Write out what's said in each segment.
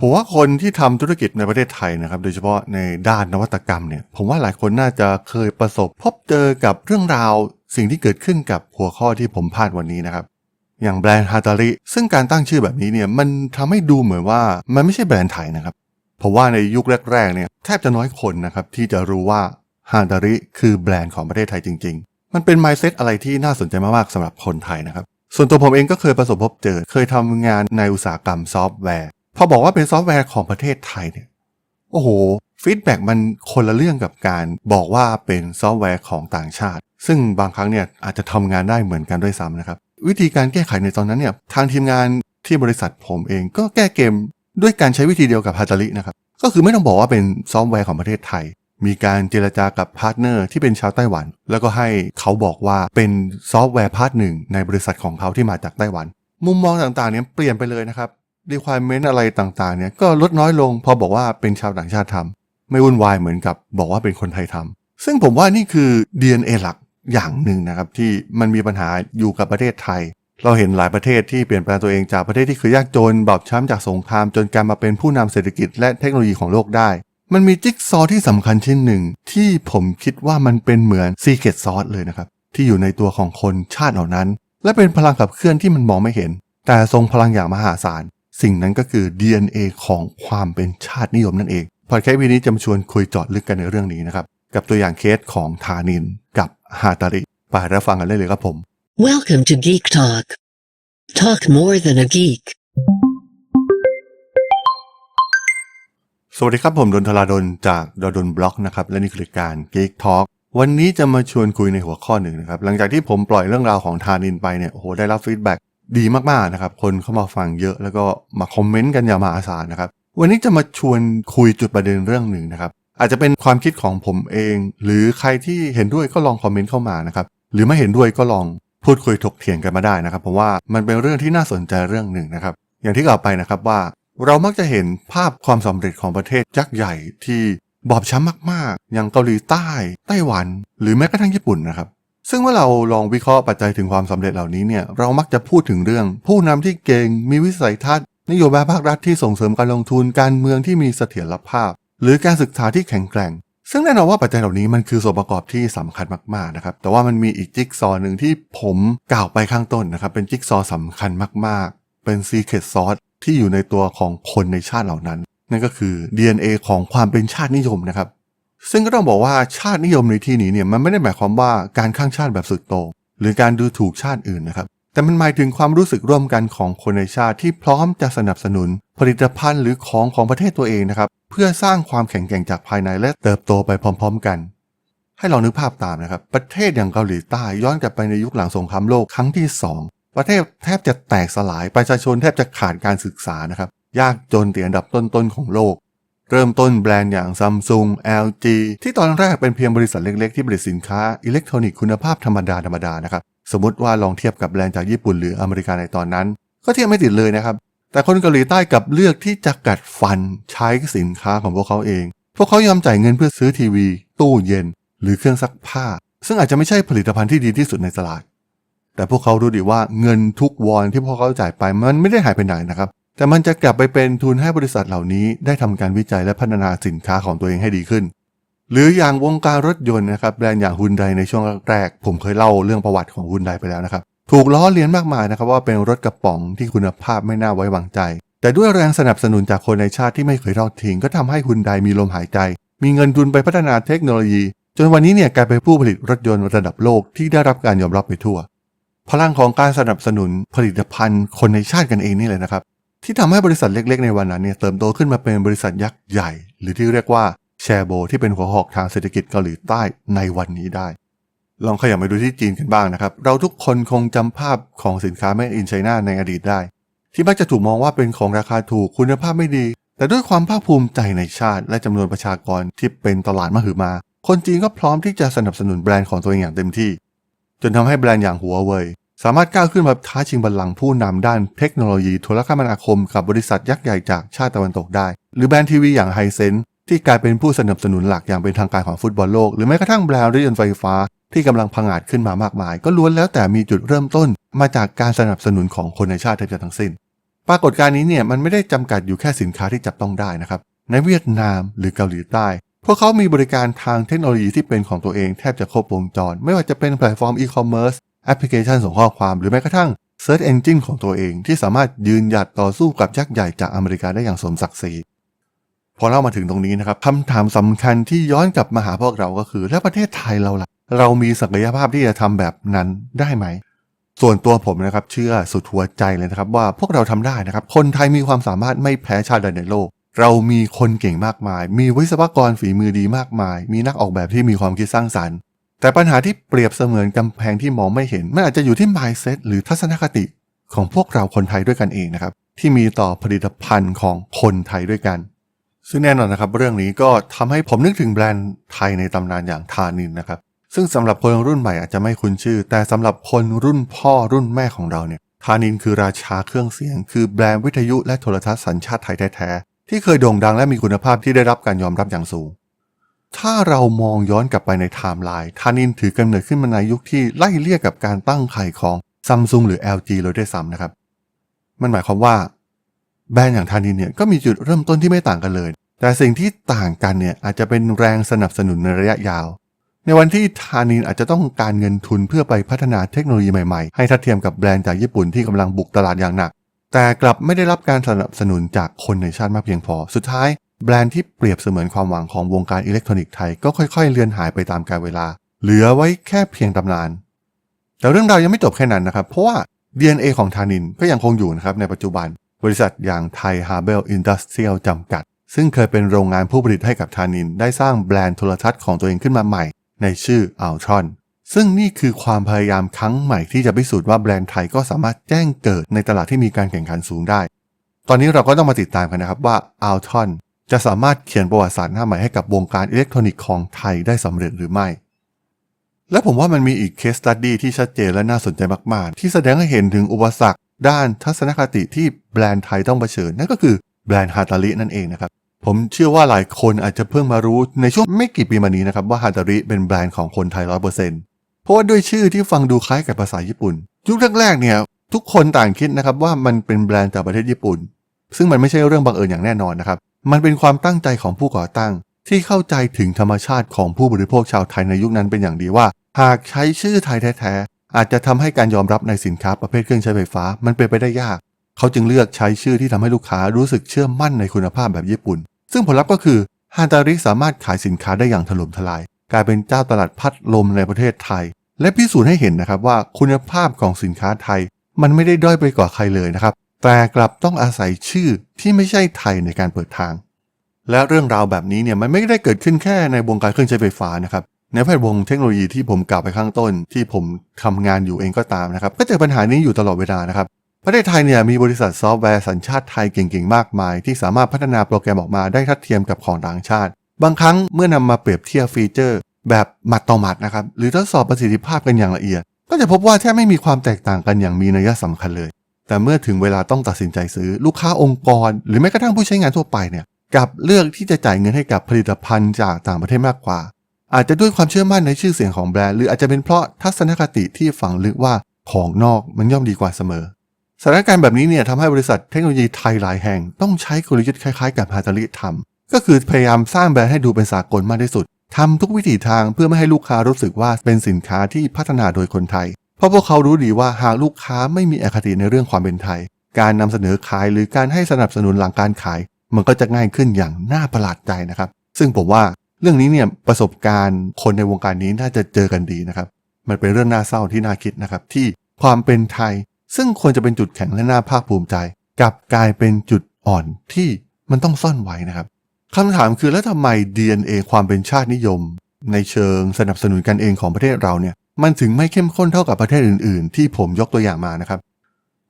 ผมว่าคนที่ทำธุรกิจในประเทศไทยนะครับ โดยเฉพาะในด้านนวัตกรรมเนี่ย ผมว่าหลายคนน่าจะเคยประสบ พบเจอกับเรื่องราว สิ่งที่เกิดขึ้นกับหัวข้อที่ผมพาดวันนี้นะครับ อย่างแบรนด์ฮาตาริซึ่งการตั้งชื่อแบบนี้เนี่ยมันทำให้ดูเหมือนว่ามันไม่ใช่แบรนด์ไทยนะครับเพราะว่าในยุคแรกๆเนี่ยแทบจะน้อยคนนะครับที่จะรู้ว่าฮาตาริคือแบรนด์ของประเทศไทยจริง ๆ มันเป็น mindset อะไรที่น่าสนใจมากๆสำหรับคนไทยนะครับส่วนตัวผมเองก็เคยประสบพบเจอ เคยทำงานในอุตสาหกรรมซอฟต์แวร์ พอบอกว่าเป็นซอฟต์แวร์ของประเทศไทยเนี่ย โอ้โหฟีดแบ็กมันคนละเรื่องกับการบอกว่าเป็นซอฟต์แวร์ของต่างชาติ ซึ่งบางครั้งเนี่ยอาจจะทำงานได้เหมือนกันด้วยซ้ำนะครับ วิธีการแก้ไขในตอนนั้นเนี่ยทางทีมงานที่บริษัทผมเองก็แก้เกมด้วยการใช้วิธีเดียวกับฮาตารินะครับ ก็คือไม่ต้องบอกว่าเป็นซอฟต์แวร์ของประเทศไทย มีการเจรจากับพาร์ทเนอร์ที่เป็นชาวไต้หวัน แล้วก็ให้เขาบอกว่าเป็นซอฟต์แวร์พาร์ทหนึ่งในบริษัทของเขาที่มาจากไต้หวัน มุมมองต่างๆเนี่ยเปลี่ยนไปเลยนะครับ requirement อะไรต่างๆเนี่ยก็ลดน้อยลงพอบอกว่าเป็นชาวต่างชาติทำไม่วุ่นวายเหมือนกับบอกว่าเป็นคนไทยทำซึ่งผมว่านี่คือ DNA หลักอย่างหนึ่งนะครับที่มันมีปัญหาอยู่กับประเทศไทย เราเห็นหลายประเทศที่เปลี่ยนแปลงตัวเองจากประเทศที่เคยยากจนบอบช้ำจากสงครามจนกลายมาเป็นผู้นำเศรษฐกิจและเทคโนโลยีของโลกได้ มันมีจิ๊กซอที่สำคัญชิ้นหนึ่ง ที่ผมคิดว่ามันเป็นเหมือนซีเ e ตซอสเลยนะครับที่อยู่ในตัวของคนชาติเหล่านั้น และเป็นพลังขับเคลื่อนที่มันมองไม่เห็น แต่ทรงพลังอย่างมหาศาล สิ่งนั้นก็คือ DNA ของความเป็นชาตินิยมนั่นเอง พอดแคสต์วีนี้จะมาชวนคุยเจาะลึกกันในเรื่องนี้นะครับ กับตัวอย่างเคสของธานินกับฮาตาริไปรับฟังกันได้เลยครับผม Welcome to Geek Talk. Talk more than a geek. สวัสดีครับผมดนทลาดนจากดดนบล็อกนะครับและนี่คือรายการ Geek Talk วันนี้จะมาชวนคุยในหัวข้อหนึ่งนะครับหลังจากที่ผมปล่อยเรื่องราวของธานินไปเนี่ยโอ้โหได้รับฟีดแบ็ก ดีมากๆนะครับ คนเข้ามาฟังเยอะแล้วก็มาคอมเมนต์กันอย่างมหาศาลนะครับ วันนี้จะมาชวนคุยจุดประเด็นเรื่องหนึ่งนะครับ อาจจะเป็นความคิดของผมเอง หรือใครที่เห็นด้วยก็ลองคอมเมนต์เข้ามานะครับ หรือไม่เห็นด้วยก็ลองพูดคุยถกเถียงกันมาได้นะครับ เพราะว่ามันเป็นเรื่องที่น่าสนใจเรื่องหนึ่งนะครับ อย่างที่กล่าวไปนะครับว่า เรามักจะเห็นภาพความสำเร็จของประเทศยักษ์ใหญ่ที่บอบช้ำมากๆ อย่างเกาหลีใต้ ไต้หวัน หรือแม้กระทั่งญี่ปุ่นนะครับ ซึ่งเมื่อเราลองวิเคราะห์ปัจจัยถึงความสำเร็จเหล่านี้เนี่ยเรามักจะพูดถึงเรื่อง ผู้นำที่เก่งมีวิสัยทัศน์นโยบายภาครัฐที่ส่งเสริมการลงทุนการเมืองที่มีเสถียรภาพ หรือการศึกษาที่แข็งแกร่ง ซึ่งแน่นอนว่าปัจจัยเหล่านี้มันคือส่วนประกอบที่สำคัญมากๆนะครับแต่ว่ามันมีอีกจิ๊กซอว์หนึ่งที่ผมกล่าวไปข้างต้นนะครับเป็นจิ๊กซอว์สำคัญมากๆ เป็นซีเค t ซอสที่อยู่ในตัวของคนในชาติเหล่านั้น นั่นก็คือ DNA ของความเป็นชาตินิยมนะครับ ซึ่งก็ต้องบอกว่าชาตินิยมในที่นี้เนี่ยมันไม่ได้หมายความว่าการข้างชาติแบบสุดโต่งหรือการดูถูกชาติอื่นนะครับ แต่มันหมายถึงความรู้สึกร่วมกันของคนในชาติที่พร้อมจะสนับสนุน ผลิตภัณฑ์หรือของของประเทศตัวเองนะครับ เพื่อสร้างความแข็งแกร่งจากภายในและเติบโตไปพร้อม ๆ กัน ให้เรานึกภาพตามนะครับ ประเทศอย่างเกาหลีใต้ย้อนกลับไปในยุคหลังสงครามโลกครั้งที่ 2 ประเทศแทบจะแตกสลายประชาชนแทบจะขาดการศึกษานะครับ ยากจนติดอันดับต้นๆของโลก เริ่มต้นแบรนด์อย่างซัมซุง LG ที่ตอนแรกเป็นเพียงบริษัทเล็กๆ ที่ผลิตสินค้าอิเล็กทรอนิกส์คุณภาพธรรมดาธรรมดานะครับ สมมติว่าลองเทียบกับแบรนด์จากญี่ปุ่นหรืออเมริกาในตอนนั้น ก็เทียบไม่ติดเลยนะครับ แต่คนเกาหลีใต้กลับเลือกที่จะกัดฟันใช้สินค้าของพวกเขาเอง พวกเขายอมจ่ายเงินเพื่อซื้อทีวี ตู้เย็น หรือเครื่องซักผ้า ซึ่งอาจจะไม่ใช่ผลิตภัณฑ์ที่ดีที่สุดในตลาด แต่พวกเขารู้ดีว่าเงินทุกวอนที่พวกเขาจ่ายไปมันไม่ได้หายไปไหนนะครับ แต่มันจะกลับไปเป็นทุนให้บริษัทเหล่านี้ได้ทำการวิจัยและพัฒนาสินค้าของตัวเองให้ดีขึ้น หรืออย่างวงการรถยนต์นะครับแบรนด์อย่างฮุนไดในช่วงแรกผมเคยเล่าเรื่องประวัติของฮุนไดไปแล้วนะครับถูกล้อเลียนมากมายนะครับว่าเป็นรถกระป๋องที่คุณภาพไม่น่าไว้วางใจ แต่ด้วยแรงสนับสนุนจากคนในชาติที่ไม่เคยทอดทิ้งก็ทำให้ฮุนไดมีลมหายใจ มีเงินทุนไปพัฒนาเทคโนโลยี จนวันนี้เนี่ยกลายเป็นผู้ผลิตรถยนต์ระดับโลกที่ได้รับการยอมรับไปทั่ว พลังของการสนับสนุนผลิตภัณฑ์คนในชาติกันเองนี่เลยนะครับ ที่ทำให้บริษัทเล็กๆ ในวันนั้นเนี่ยเติบโตขึ้นมาเป็นบริษัทยักษ์ใหญ่ หรือที่เรียกว่าแชร์โบ ที่เป็นหัวหอกทางเศรษฐกิจเกาหลีใต้ในวันนี้ได้ ลองขยับไปดูที่จีนกันบ้างนะครับ เราทุกคนคงจำภาพของสินค้าแม่อินไชน่าในอดีตได้ ที่มักจะถูกมองว่าเป็นของราคาถูกคุณภาพไม่ดี แต่ด้วยความภาคภูมิใจในชาติ และจำนวนประชากรที่เป็นตลาดมหึมา คนจีนก็พร้อมที่จะสนับสนุนแบรนด์ของตัวเองอย่างเต็มที่ จนทำให้แบรนด์อย่างหัวเว่ย สามารถก้าวขึ้นมาท้าชิงบัลลังก์ผู้นำด้านเทคโนโลยีโทรคมนาคมกับบริษัทยักษ์ใหญ่จากชาติตะวันตกได้ หรือแบรนด์ทีวีอย่างไฮเซนที่กลายเป็นผู้สนับสนุนหลักอย่างเป็นทางการของฟุตบอลโลก หรือแม้กระทั่งแบรนด์รถยนต์ไฟฟ้าที่กำลังพังอาจขึ้นมามากมาย ก็ล้วนแล้วแต่มีจุดเริ่มต้น มาจากการสนับสนุนของคนในชาติแทบจะทั้งสิ้น ปรากฏการณ์นี้เนี่ยมันไม่ได้จำกัดอยู่แค่สินค้าที่จับต้องได้นะครับในเวียดนามหรือเกาหลีใต้ พวกเขามีบริการทางเทคโนโลยีที่เป็นของตัวเองแทบจะครบวงจร ไม่ว่าจะเป็นแพลตฟอร์มอีคอมเมิร์ซ แอปพลิเคชันส่งข้อความหรือแม้กระทั่ง Search Engine ของตัวเองที่สามารถยืนหยัดต่อสู้กับยักษ์ใหญ่จากอเมริกาได้อย่างสมศักดิ์ศรีพอเล่ามาถึงตรงนี้นะครับคำถามสำคัญที่ย้อนกลับมาหาพวกเราก็คือ แล้วประเทศไทยเราล่ะ เรามีศักยภาพที่จะทำแบบนั้นได้ไหม ส่วนตัวผมนะครับเชื่อสุดหัวใจเลยนะครับว่าพวกเราทำได้นะครับ คนไทยมีความสามารถไม่แพ้ชาติใดในโลก เรามีคนเก่งมากมาย มีวิศวกรฝีมือดีมากมาย มีนักออกแบบที่มีความคิดสร้างสรรค์ แต่ปัญหาที่เปรียบเสมือนกำแพงที่มองไม่เห็นมันอาจจะอยู่ที่ mindset หรือทัศนคติของพวกเราคนไทยด้วยกันเองนะครับ ที่มีต่อผลิตภัณฑ์ของคนไทยด้วยกัน ซึ่งแน่นอนนะครับ เรื่องนี้ก็ทำให้ผมนึกถึงแบรนด์ไทยในตำนานอย่างทานินนะครับ ซึ่งสำหรับคนรุ่นใหม่อาจจะไม่คุ้นชื่อ แต่สำหรับคนรุ่นพ่อรุ่นแม่ของเราเนี่ยทานินคือราชาเครื่องเสียง คือแบรนด์วิทยุและโทรทัศน์สัญชาติไทยแท้ๆที่เคยโด่งดังและมีคุณภาพที่ได้รับการยอมรับอย่างสูง ถ้าเรามองย้อนกลับไปในไทม์ไลน์ทานินถือกำเนิดขึ้นมาในยุคที่ไล่เลี่ยกับการตั้งไข่ของซัมซุงหรือ LG เลยด้วยซ้ำนะครับ มันหมายความว่าแบรนด์อย่างทานินเนี่ยก็มีจุดเริ่มต้นที่ไม่ต่างกันเลย แต่สิ่งที่ต่างกันเนี่ยอาจจะเป็นแรงสนับสนุนในระยะยาว ในวันที่ทานินอาจจะต้องการเงินทุนเพื่อไปพัฒนาเทคโนโลยีใหม่ๆ ให้ทัดเทียมกับแบรนด์จากญี่ปุ่นที่กำลังบุกตลาดอย่างหนัก แต่กลับไม่ได้รับการสนับสนุนจากคนในชาติมากเพียงพอ สุดท้าย แบรนด์ที่เปรียบเสมือนความหวังของวงการอิเล็กทรอนิกส์ไทยก็ค่อยๆ เลือนหายไปตามกาลเวลา เหลือไว้แค่เพียงตำนาน แต่เรื่องราวยังไม่จบแค่นั้นนะครับ เพราะว่า DNA ของทานินก็ยังคงอยู่นะครับในปัจจุบัน บริษัทอย่างไทยฮาร์เบลอินดัสเทรียลจำกัด ซึ่งเคยเป็นโรงงานผู้ผลิตให้กับทานิน ได้สร้างแบรนด์โทรทัศน์ของตัวเองขึ้นมาใหม่ ในชื่ออัลทรอนซึ่งนี่คือความพยายามครั้งใหม่ที่จะพิสูจน์ว่าแบรนด์ไทยก็สามารถแจ้งเกิดในตลาดที่มีการแข่งขันสูงได้ ตอนนี้เราก็ต้องมาติดตามกันนะครับว่าอัลทรอน จะสามารถเขียนประวัติศาสตร์หน้าใหม่ให้กับวงการอิเล็กทรอนิกส์ของไทยได้สำเร็จหรือไม่ และผมว่ามันมีอีกเคสตัดดี้ที่ชัดเจนและน่าสนใจมาก ๆ ที่แสดงให้เห็นถึงอุปสรรค ด้านทัศนคติที่แบรนด์ไทยต้องเผชิญนั่นก็คือแบรนด์ฮาตารินั่นเองนะครับผมเชื่อว่าหลายคนอาจจะเพิ่งมารู้ในช่วงไม่กี่ปีมานี้นะครับว่าฮาตาริเป็นแบรนด์ของคนไทยร้อยเปอร์เซ็นต์เพราะว่าด้วยชื่อที่ฟังดูคล้ายกับภาษาญี่ปุ่น ยุคแรกๆเนี่ยทุกคนต่างคิดนะครับว่ามันเป็นแบรนด์จากประเทศญี่ปุ่น ซึ่งมันไม่ใช่เรื่องบังเอิญอย่างแน่นอนนะครับ มันเป็นความตั้งใจของผู้ก่อตั้ง ที่เข้าใจถึงธรรมชาติของผู้บริโภคชาวไทยในยุคนั้นเป็นอย่างดีว่า หากใช้ชื่อไทยแท้ๆอาจจะทำให้การยอมรับในสินค้าประเภทเครื่องใช้ไฟฟ้ามันเป็นไปได้ยาก เขาจึงเลือกใช้ชื่อที่ทำให้ลูกค้ารู้สึกเชื่อมั่นในคุณภาพแบบญี่ปุ่น ซึ่งผลลัพธ์ก็คือฮานตาริสามารถขายสินค้าได้อย่างถล่มทลาย กลายเป็นเจ้าตลาดพัดลมในประเทศไทย และพิสูจน์ให้เห็นนะครับว่าคุณภาพของสินค้าไทย มันไม่ได้ด้อยไปกว่าใครเลยนะครับ แต่กลับต้องอาศัยชื่อที่ไม่ใช่ไทยในการเปิดทาง และเรื่องราวแบบนี้เนี่ยมันไม่ได้เกิดขึ้นแค่ในวงการเครื่องใช้ไฟฟ้านะครับในแวดวงเทคโนโลยีที่ผมกล่าวไปข้างต้น ที่ผมทำงานอยู่เองก็ตามนะครับ ก็เจอปัญหานี้อยู่ตลอดเวลานะครับประเทศไทยเนี่ยมีบริษัทซอฟต์แวร์สัญชาติไทยเก่งๆมากมาย ที่สามารถพัฒนาโปรแกรมออกมาได้ทัดเทียมกับของต่างชาติ บางครั้งเมื่อนำมาเปรียบเทียบฟีเจอร์ แบบหมัดต่อหมัดนะครับหรือทดสอบประสิทธิภาพกันอย่างละเอียด ก็จะพบว่าแทบไม่มีความแตกต่างกันอย่างมีนัยสำคัญเลย แต่เมื่อถึงเวลาต้องตัดสินใจซื้อลูกค้าองค์กร หรือแม้กระทั่งผู้ใช้งานทั่วไปเนี่ยกลับเลือกที่จะจ่ายเงินให้กับผลิตภัณฑ์จากต่างประเทศมากกว่า อาจจะด้วยความเชื่อมั่นในชื่อเสียงของแบรนด์หรืออาจจะเป็นเพราะทัศนคติที่ฝังลึกว่าของนอกมันย่อมดีกว่าเสมอสถานการณ์แบบนี้เนี่ยทำให้บริษัทเทคโนโลยีไทยหลายแห่งต้องใช้กลยุทธ์คล้ายๆ กับฮาตาริทำก็คือพยายามสร้างแบรนด์ให้ดูเป็นสากลมากที่สุดทำทุกวิถีทางเพื่อไม่ให้ลูกค้ารู้สึกว่าเป็นสินค้าที่พัฒนาโดยคนไทย เพราะพวกเขารู้ดีว่าหากลูกค้าไม่มีอคติในเรื่องความเป็นไทย การนำเสนอขายหรือการให้สนับสนุนหลังการขาย มันก็จะง่ายขึ้นอย่างน่าประหลาดใจนะครับ ซึ่งผมว่าเรื่องนี้เนี่ยประสบการณ์คนในวงการนี้น่าจะเจอกันดีนะครับ มันเป็นเรื่องน่าเศร้าที่น่าคิดนะครับที่ความเป็นไทย ซึ่งควรจะเป็นจุดแข็งและน่าภาคภูมิใจกลับกลายเป็นจุดอ่อนที่มันต้องซ่อนไว้นะครับคำถามคือแล้วทำไม DNA ความเป็นชาตินิยม ในเชิงสนับสนุนกันเองของประเทศเราเนี่ย มันถึงไม่เข้มข้นเท่ากับประเทศอื่น ๆ ที่ผมยกตัวอย่างมานะครับ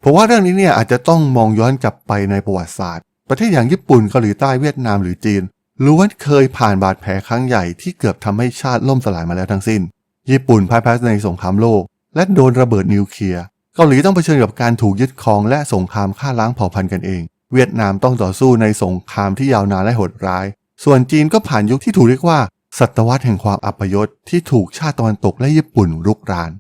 ผมว่าเรื่องนี้เนี่ยอาจจะต้องมองย้อนกลับไปในประวัติศาสตร์ ประเทศอย่างญี่ปุ่นเกาหลีใต้เวียดนามหรือจีนล้วนเคยผ่านบาดแผลครั้งใหญ่ที่เกือบทำให้ชาติล่มสลายมาแล้วทั้งสิ้น ญี่ปุ่นพ่ายแพ้ในสงครามโลก และโดนระเบิดนิวเคลียร์เกาหลีต้องเผชิญกับการถูกยึดครองและสงครามฆ่าล้างเผ่าพันธุ์กันเอง เวียดนามต้องต่อสู้ในสงครามที่ยาวนานและโหดร้าย ส่วนจีนก็ผ่านยุคที่ถูกเรียกว่า ศตวรรษแห่งความอัปยศที่ถูกชาติตะวันตกและญี่ปุ่นรุกราน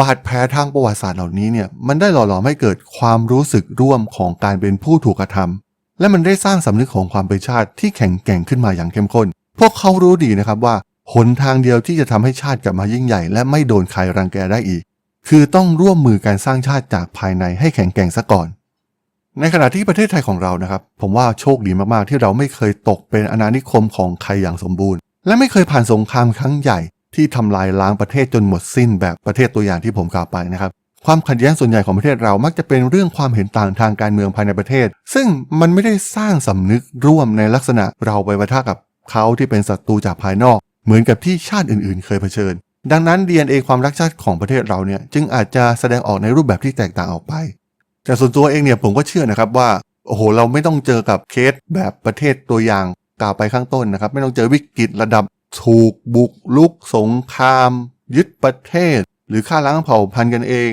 บาดแผลทางประวัติศาสตร์เหล่านี้เนี่ยมันได้หล่อหลอมให้เกิดความรู้สึกร่วมของการเป็นผู้ถูกกระทำและมันได้สร้างสำนึกของความเป็นชาติที่แข็งแกร่งขึ้นมาอย่างเข้มข้น พวกเขารู้ดีนะครับว่าหนทางเดียวที่จะทำให้ชาติกลับมายิ่งใหญ่ และไม่โดนใครรังแกได้อีก คือต้องร่วมมือการสร้างชาติจากภายในให้แข็งแกร่งซะก่อน ในขณะที่ประเทศไทยของเรานะครับ ผมว่าโชคดีมากๆ ที่เราไม่เคยตกเป็นอาณานิคมของใครอย่างสมบูรณ์ และไม่เคยผ่านสงครามครั้งใหญ่ที่ทำลายล้างประเทศจนหมดสิ้นแบบประเทศตัวอย่างที่ผมกล่าวไปนะครับความขัดแย้งส่วนใหญ่ของประเทศเรามักจะเป็นเรื่องความเห็นต่างทางการเมืองภายในประเทศ ซึ่งมันไม่ได้สร้างสำนึกร่วมในลักษณะเราไปปะทะกับเขาที่เป็นศัตรูจากภายนอก เหมือนกับที่ชาติอื่นๆ เคยเผชิญ ดังนั้น DNA ความรักชาติของประเทศเราเนี่ยจึงอาจจะแสดงออกในรูปแบบที่แตกต่างออกไป แต่ส่วนตัวเองเนี่ยผมก็เชื่อนะครับว่าโอ้โหเราไม่ต้องเจอกับเคสแบบประเทศตัวอย่าง กล่าวไปข้างต้นนะครับ ไม่ต้องเจอวิกฤตระดับถูกบุกลุกสงคราม ยึดประเทศ หรือฆ่าล้างเผ่าพันธุ์กันเอง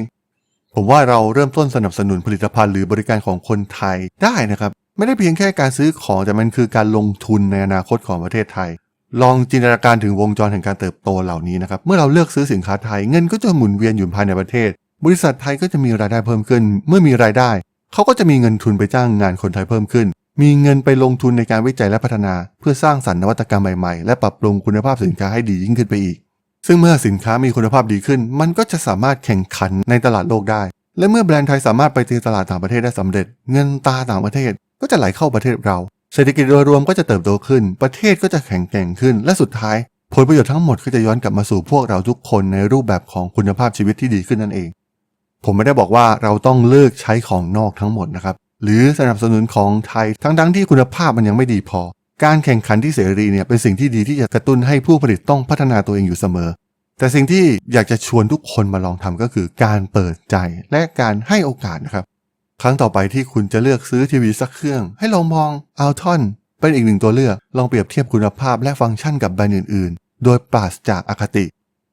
ผมว่าเราเริ่มต้นสนับสนุนผลิตภัณฑ์หรือบริการของคนไทยได้นะครับ ไม่ได้เพียงแค่การซื้อของแต่มันคือการลงทุนในอนาคตของประเทศไทย ลองจินตนาการถึงวงจรแห่งการเติบโตเหล่านี้นะครับเมื่อเราเลือกซื้อสินค้าไทยเงินก็จะหมุนเวียนอยู่ภายในประเทศ บริษัทไทยก็จะมีรายได้เพิ่มขึ้น เมื่อมีรายได้เขาก็จะมีเงินทุนไปจ้างงานคนไทยเพิ่มขึ้น มีเงินไปลงทุนในการวิจัยและพัฒนาเพื่อสร้างสรรค์นวัตกรรมใหม่ๆ และปรับปรุงคุณภาพสินค้าให้ดียิ่งขึ้นไปอีก ซึ่งเมื่อสินค้ามีคุณภาพดีขึ้น มันก็จะสามารถแข่งขันในตลาดโลกได้ และเมื่อแบรนด์ไทยสามารถไปตีตลาดต่างประเทศได้สำเร็จ เงินตาต่างประเทศก็จะไหลเข้าประเทศเรา เศรษฐกิจโดยรวมก็จะเติบโตขึ้น ประเทศก็จะแข็งแกร่งขึ้น และสุดท้าย ผลประโยชน์ทั้งหมดก็จะย้อนกลับมาสู่พวกเราทุกคนในรูปแบบของคุณภาพชีวิตที่ดีขึ้นนั่นเอง ผมไม่ได้บอกว่าเราต้องเลิกใช้ของนอกทั้งหมดนะครับ หรือสนับสนุนของไทย ทั้งๆที่คุณภาพมันยังไม่ดีพอ การแข่งขันที่เสรีเนี่ยเป็นสิ่งที่ดีที่จะกระตุ้นให้ผู้ผลิตต้องพัฒนาตัวเองอยู่เสมอ แต่สิ่งที่อยากจะชวนทุกคนมาลองทำก็คือ การเปิดใจและการให้โอกาสนะครับครั้งต่อไปที่คุณจะเลือกซื้อทีวีสักเครื่อง ให้ลองมองอัลทอนเป็นอีกหนึ่งตัวเลือกลองเปรียบเทียบคุณภาพและฟังก์ชันกับแบรนด์อื่นๆ โดยปราศจากอคติ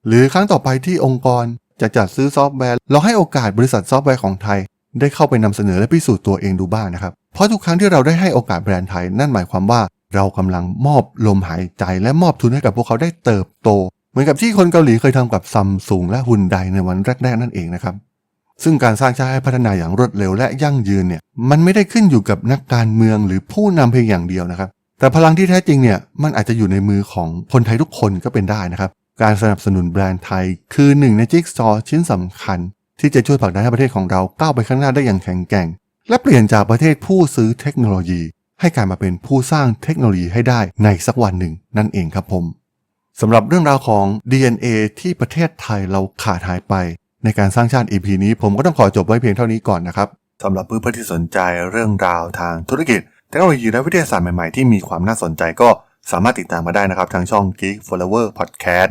หรือครั้งต่อไปที่องค์กรจะจัดซื้อซอฟต์แวร์ลองให้โอกาสบริษัทซอฟต์แวร์ของไทย ได้เข้าไปนำเสนอและพิสูจน์ตัวเองดูบ้างนะครับ เพราะทุกครั้งที่เราได้ให้โอกาสแบรนด์ไทย นั่นหมายความว่าเรากำลังมอบลมหายใจและมอบทุนให้กับพวกเขาได้เติบโต เหมือนกับที่คนเกาหลีเคยทำกับซัมซุงและฮุนไดในวันแรกๆนั่นเองนะครับซึ่งการสร้างชาติให้พัฒนาอย่างรวดเร็วและยั่งยืนเนี่ยมันไม่ได้ขึ้นอยู่กับนักการเมืองหรือผู้นำเพียงอย่างเดียวนะครับ แต่พลังที่แท้จริงเนี่ยมันอาจจะอยู่ในมือของคนไทยทุกคนก็เป็นได้นะครับ การสนับสนุนแบรนด์ไทย คือหนึ่งในจิ๊กซอว์ชิ้นสำคัญ ที่จะช่วยผลักดันให้ประเทศของเราก้าวไปข้างหน้าได้อย่างแข็งแกร่ง และเปลี่ยนจากประเทศผู้ซื้อเทคโนโลยี ให้กลายมาเป็นผู้สร้างเทคโนโลยีให้ได้ในสักวันหนึ่งนั่นเองครับผมสำหรับเรื่องราวของ DNA ที่ประเทศไทยเราขาดหายไป ในการสร้างชาติ EP นี้ผมก็ต้องขอจบไว้เพียงเท่านี้ก่อนนะครับสำหรับเพื่อนๆที่สนใจเรื่องราวทางธุรกิจเทคโนโลยีและวิทยาศาสตร์ใหม่ๆที่มีความน่าสนใจก็สามารถติดตามมาได้นะครับทางช่อง Geek Flower Podcast